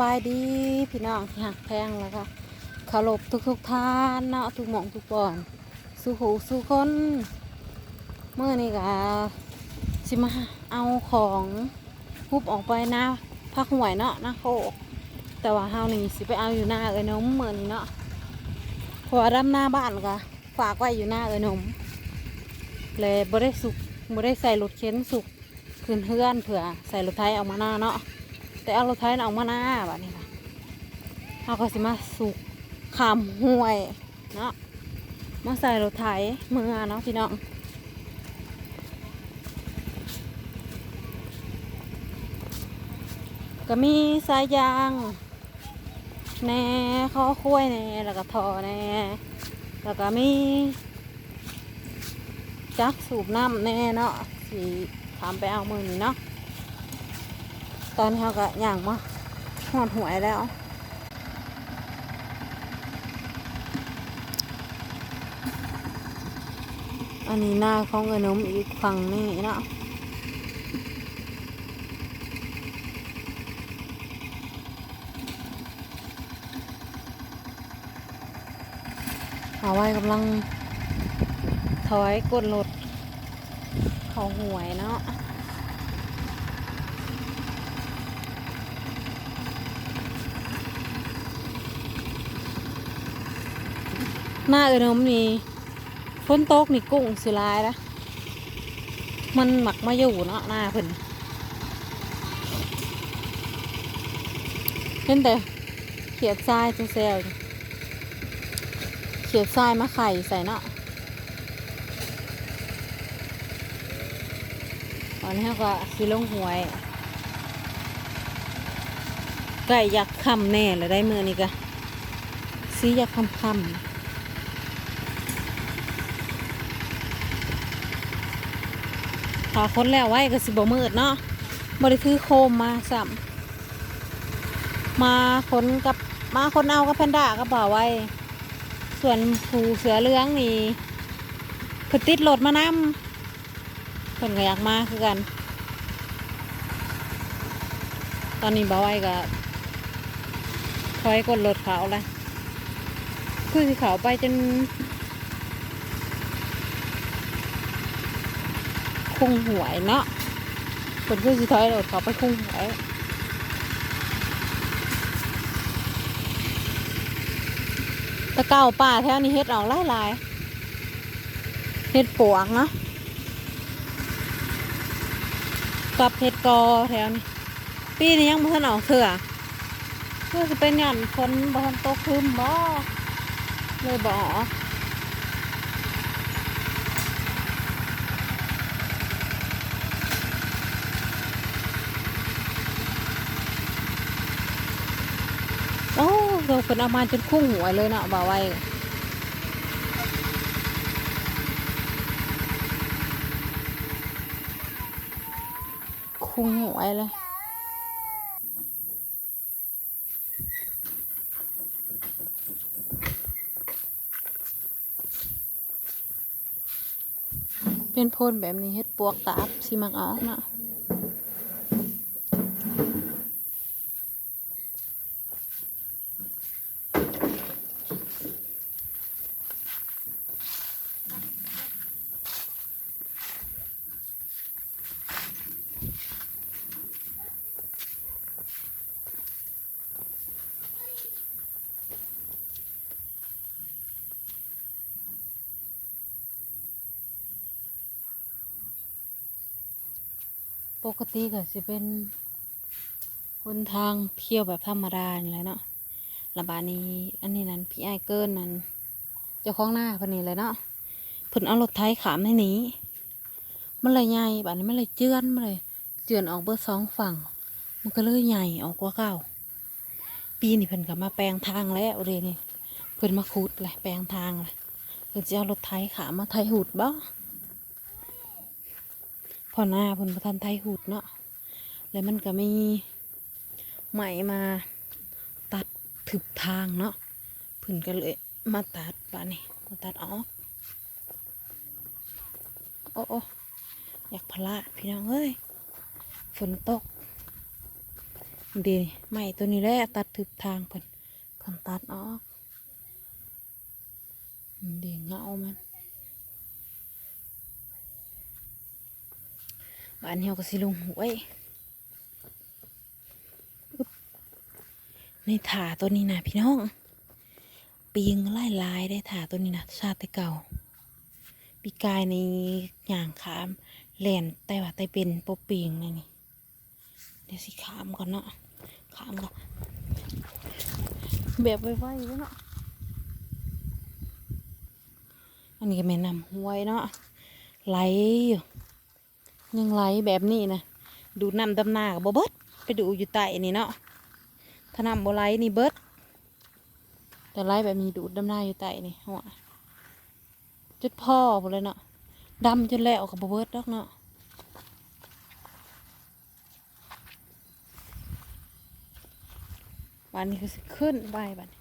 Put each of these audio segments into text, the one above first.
บายดีพี่น้องที่หักแพงแล้วก็เคารพทุกทุกท่านเนาะทุกหมองทุกบอนสู้หูสู้คนเมื่อนี้ก็สิมาเอาของฮุบออกไปนะพักหวยเนาะนะโคกแต่ว่าเฮานี่สิไปเอาอยู่หน้าเอ้นมเหมือนเนาะเพราะว่าหน้าบ้านก็ฝากไว้อยู่หน้าเอ้นมเลยบ่ได้สุกบ่ได้ใส่รถเข็นสุกขึ้นเฮือนเผื่อใส่รถไถออกมาหน้าเนาะ แต่เอารถไถน่ะออกมาหน้าแบบนี้ค่ะเราก็สิมาสุกขามห้วยเนาะมาใส่รถไถเมื่อเนาะพี่น้องก็มีสายยางแหน่ข้อคุ้ยแหน่แล้วก็ทอแหน่แล้วก็มีจักสูบน้ำแน่เนาะสิถามไปเอามือนี้เนาะ ตอนนี้เขาก็ย่างมาหอดหวยแล้วอันนี้หน้าของเงินนมอีกฝั่งนี่นะเอาไว้กำลังถอยกดรถเขาหวยเนาะ หน้าเอนมนี่ฝนตกนี่กุ้งสิลายละมันหมักมาอยู่เนาะหน้าเพิ่นเห็นแต่เขียดทรายจังเซลเขียดทรายมาไข่ใส่เนาะตอนนี้ก็สิลงหวยไก่ยักษ์คำแน่เลยได้มือนี่กะซียักษ์คำคำ ถ้าคนแล้วไว้ก็สิบ่มืดเนาะบ่ได้ถือโคมมาซ้ำมาคนกับมาคนเอากับแพนด้าก็บ่าไว้ ส่วนผูเสือเลืองนี่เพิ่นติดรถมานำเพิ่นก็อยากมาคือกัน ตอนนี้บ่าไว้ก็ถอยกดรถเขาเลยคือสิเขาไปจน คุ้งหวยเนาะคนคือสิถอยรถเขาไปคุ้งหวยตะเก้าป่าแถวนี้เฮ็ดออกหลายหลายๆเฮ็ดปวกเนาะกับเฮ็ดกอแถวนี้ปีนี้ยังบ่ทันออกเถื่อเพื่อจะเป็นหย่อนคนบ่ทันตกคืมบ่เลยบ่ออก โอ้ เราเพิ่นเอามาจนคุ้งหัวเลยเนาะบ่าวไว้คุ้งหัวเลยเป็นโพนแบบนี้เฮ็ดปวกตาบสิมักเอาเนาะ ปกติก็สิเป็นคนทางเที่ยวแบบธรรมดานี่แหละเนาะระบาดนี้ อันนี้นั่นพี่ไอเกินนั่นเจ้าของหน้าคนนี้เลยเนาะเพิ่นเอารถไถขามให้หนีมันเลยใหญ่บาดนี้มันเลยเจือนมันเลยเจือนออกเบอร์สองฝั่ง มันก็เลยใหญ่ออกกว่าเก่า ปีนี้เพิ่นก็มาแปลงทางแล้วเรนี่เพิ่นมาขุดแหละแปลงทางแหละเพิ่นจะเอารถไถขามมาไถหุดบ่ พอหน้าเพิ่นประทันไทยหุดเนาะแล้วมันก็มีไหมมาตัดถึบทางเนาะเพิ่นก็เลยมาตัดปะนี่มาตัดออกโอ้โออยากพลาดพี่น้องเอ้ยฝนตกดีไม่ตัวนี้แหละตัดทึบทางเพิ่นเพิ่นตัดออกดีเงามัน บ้านเฮาก็สิลงหวยในถาตัวนี้นะพี่น้องปีงไล่ลายได้ถาตัวนี้นะชาติเก่า ปีกายในอย่างขามแหลนแต่ว่าไตเป็นปปีงนี่นี่เดี๋ยวสิขามก่อนเนาะขามก่อนแบบไวๆเลยเนาะอันนี้ก็แม่นำห้วยเนาะไหลอยู่ ยังไหลแบบนี้นะดูน้ำดำหน้ากับบ่เบิดไปดูอยู่ใต้นี่เนาะถ้าน้ำบ่ไหลนี่เบิดแต่ไหลแบบนี้ดูดดำหน้าอยู่ใต้นี่หัวจุดพ่อหมดเลยเนาะดำจนแล้วกับบ่เบิดดอกเนาะวันนี้คือขึ้นไปบัดนี้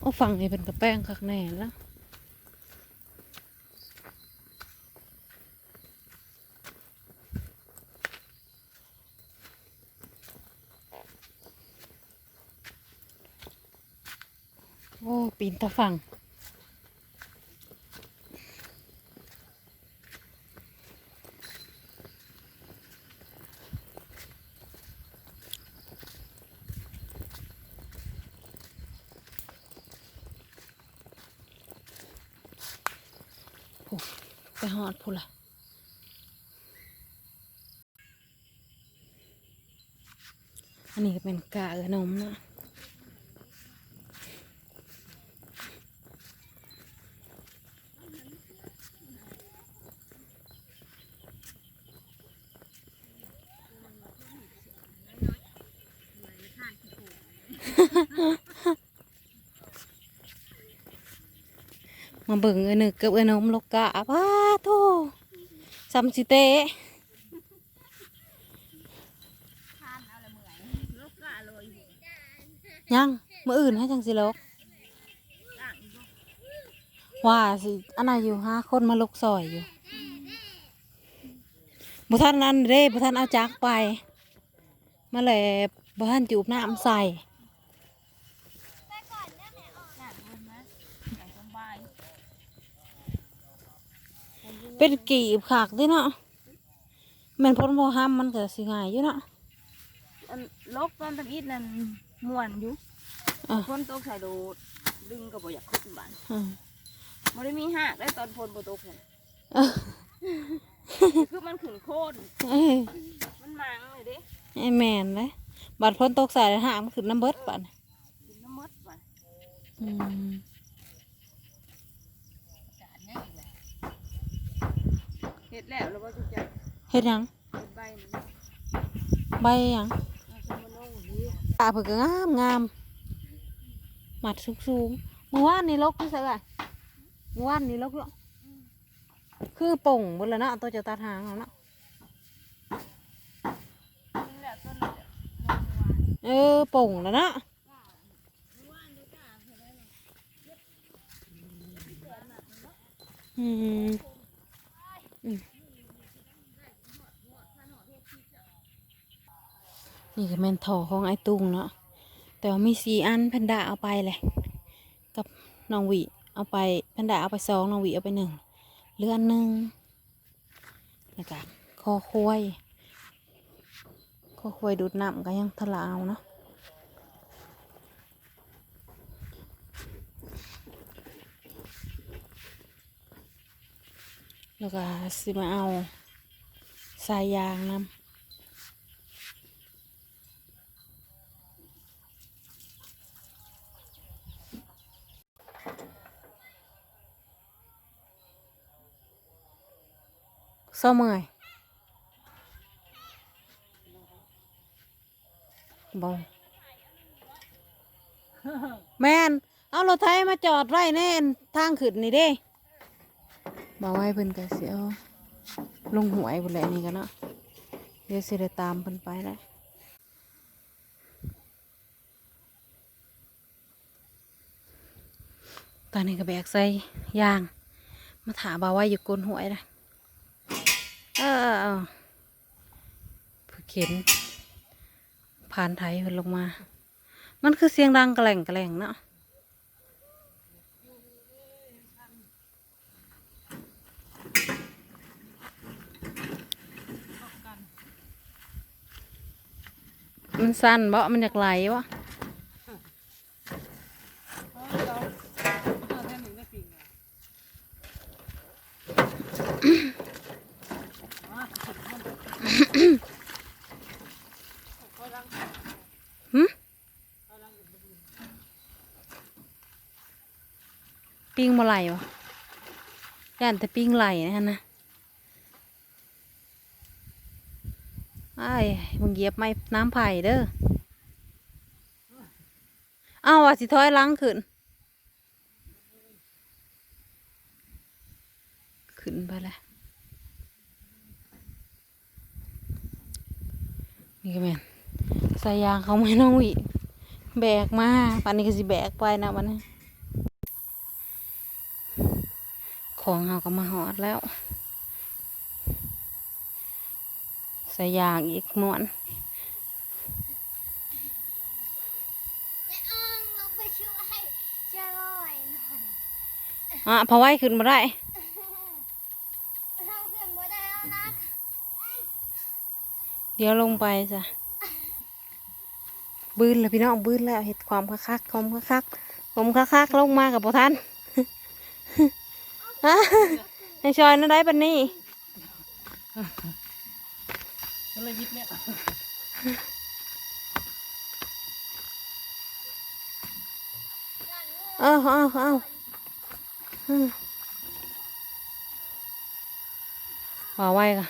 โอ้ฝั่งนี้เป็นกระแป้งคักแน่แล้วโอ้ ปีนตะฝั่ง ไปหอดผู้ละอันนี้ก็เป็นกะเออนมนะมา เบิ่งเออนึกกับเออนมลกกะว้าโธ่ซัมสิเตะยังมืออื่นให้จังสิลกว่าสิอันน่ะอยู่ห้าคนมาลกซอยอยู่บุท่านนั้นเด้บุท่านเอาจักไป มาเลยบุท่านจูบน้ำใส่ เป็นกีบขากเด้วยเนาะแม่นพ้นพอห้ามมันก็สิง่ายอยู่เนาะอันลกตอนทำอิฐนั่นม่วนอยู่อะคนตกใส่โดดดึงก็บ่อยากขึ้นบ้านอืมบ่ได้มีหักได้ตอนพลบ่ตกหั่นเออคือมันขึ้นโคตรเอ้ยมันมังเลยเด้ไอ้แม่นเลยบัดพ้นตกใส่หางมันขึ้นน้ำเบิดปัดกินน้ำมดบ้านอืม ฮ็ดแล้วแล้วบ่ทุกอย่างเฮ็ดหยังเฮ็ดใบมันใบหยังเอาขึ้นมาลงนี่ตาเพิ่นก็งามงามหมัดสูงๆเมื่อวานนี่ลกที่เสือเมื่อวานนี่ลกอยู่คือป่งหมดแล้วเนาะตัวจะตัดหางเอาเนาะนี่แหละต้นนี้แหละเออป่งแล้วเนาะอืมอืม นี่ก็แม่นถอของไอ้ตุงเนาะ แต่ว่ามีสีอันแพนด้าเอาไปเลย กับน้องวีเอาไปแพนด้าเอาไปสองน้องวีเอาไปหนึ่งเหลืออันหนึ่งแล้วก็คอควายคอควายดูดน้ำก็ยังทะลาเอาเนาะ แล้วก็สิมาเอาสายยางนำเศร้าเมื่อยบองแมนเอารถไถมาจอดไว้แน่นทางขึ้นนี่เด้ มาไว้เพิ่นก็สิเอาลงหวยพุ่นแหละนี่กันเนาะเดี๋ยวสิได้ตามเพิ่นไปแหละตอนนี้ก็แบกใส่ยาง มาถาบ่าวไว้อยู่ก้นหวยนะเออเออเออเพื่อเข็นผ่านไทยเพิ่นลงมา มันคือเสียงดังกระแหล่งกระแหล่งเนาะ มันสั้นบ่มันอยากไหลวะหึปิ้งมาไหลวะย่านแต่ปิ้งไหลนะฮะนะ ไอ้มึงเหยียบไม้น้ำไผ่เด้อเอาว่าสิถอยหลังขึ้น ขึ้นไปแล้วนี่ก็แม่นส่ยยางเขาไม่น้องวิแบกมาปันนี้ก็สิแบกไปนะวันนี้ ของเราก็มาหอดแล้ว ใส่ยางอีกหมวนแม่อ้องลงไปช่วยช่วยหน่อยหน่อยอะพอไหวขึ้นมาได้เราขึ้นบ่ได้แล้วนะเดี๋ยวลงไปจ้ะบืนแล้วพี่น้องบืนแล้วเห็ดความคักคักๆความคักคักๆความคักคักๆลงมากับพ่ท่านฮะให้ชอยนั่นได้ปันนี้ก็ เลยยิบเนี่ยเอาเอาเอาอืมว่าไว้ก่ะ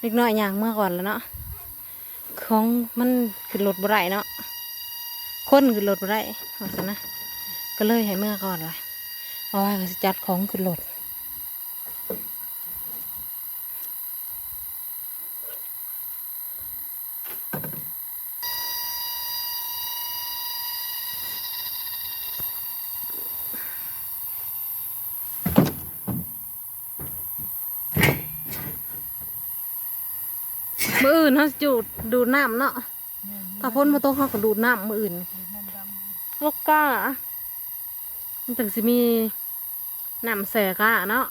เล็กน้อยอย่างเมื่อก่อนแล้วเนาะของมันขึ้นรถบ่ได้เนาะคนขึ้นรถบ่ได้ว่าซะนะก็เลยให้เมื่อก่อนเลยว่าไว้ก็จัดของขึ้นรถ มื ออื่นเขาสิจูดดูดน้ำเนาะถ้าพ้นมาตกเขาก็ดูดน้ำมืออื่นลูกก้ามันถึงสิมีน้ำแสก้าเนาะ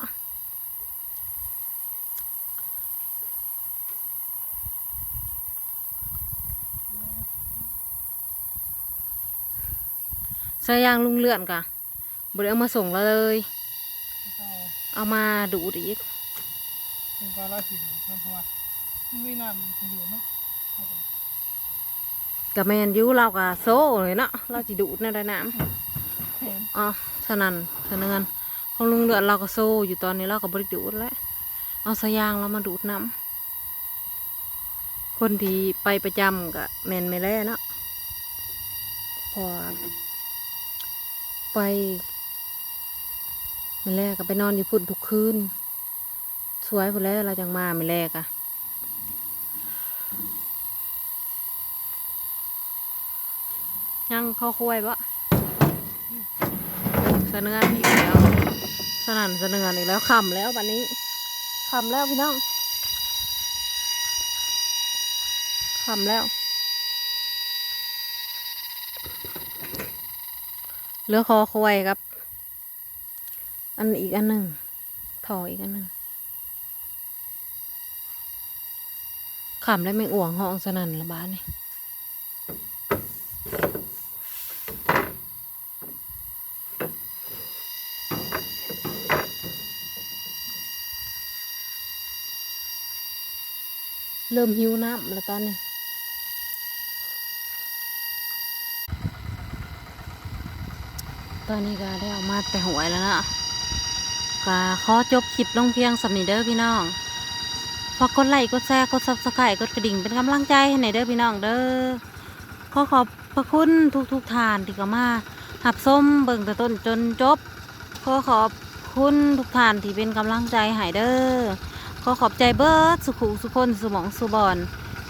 ใส่ยางลุงเลื่อนกะบริเอามาส่งเราเลย เอามาดูดอีกเป็นการละสินเพราะว่าไม่นานอยู่เนาะกับแมนอยูเรากับโซ่เลยเนาะเราจะดูดในะได้น้ำอ๋อฉะนั้นฉะนั้นของลุงเดือดเราก็โซ่อยู่ตอนนี้เราก็บริดูดแล้วเอาสายางเรามาดูดน้ำคนที่ไปประจำกับแมนไม่แล่เนาะพอไปไม่แล่ก็ไปนอนอยู่พุ่นทุกคืนสวยพุ่นแล้วเราจังมาไม่แล่กะังข้าคุยปะสเนอนอีกแล้วสนั่นเนอนอีกแล้วขำแล้ววันนี้ขำแล้วพี่น้องขำแล้วเหลือคอคุยครับ อันอีกอันหนึ่งถออีกอันหนึ่งขำแล้วไม่อ่วงห้องสนั่นละบ้านนี่ ริ่มหิวน้ำแล้วตอนนี้ตอนนี้ก็ได้เอามาแต่หวยแล้วนะก็ขอจบคลิปลงเพียงสำนีเด้อพี่น้องฝากดไลค์กดแชร์กดซับสไครต์กดกระดิ่งเป็นกำลังใจให้ในอยเด้อพี่น้องเด้อขอขอบพระคุณทุกทุกทานที่เข้ามาหับส้มเบิ่งแต่ต้นจนจบ ขอขอบคุณทุกทานที่เป็นกำลังใจให้เด้อ ขอขอบใจเบิร์ดสุขุสุพนสุหมองสุบอน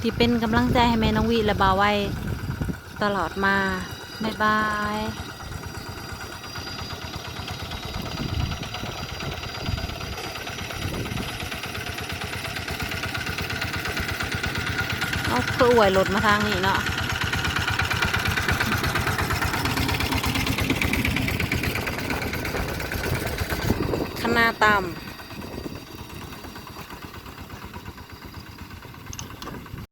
ที่เป็นกำลังใจให้แม่น้องวีและบาไว้ ตลอดมา บ๊ายบายเอาเพื่ออวยรถมาทางนี้เนาะขนาต่ำ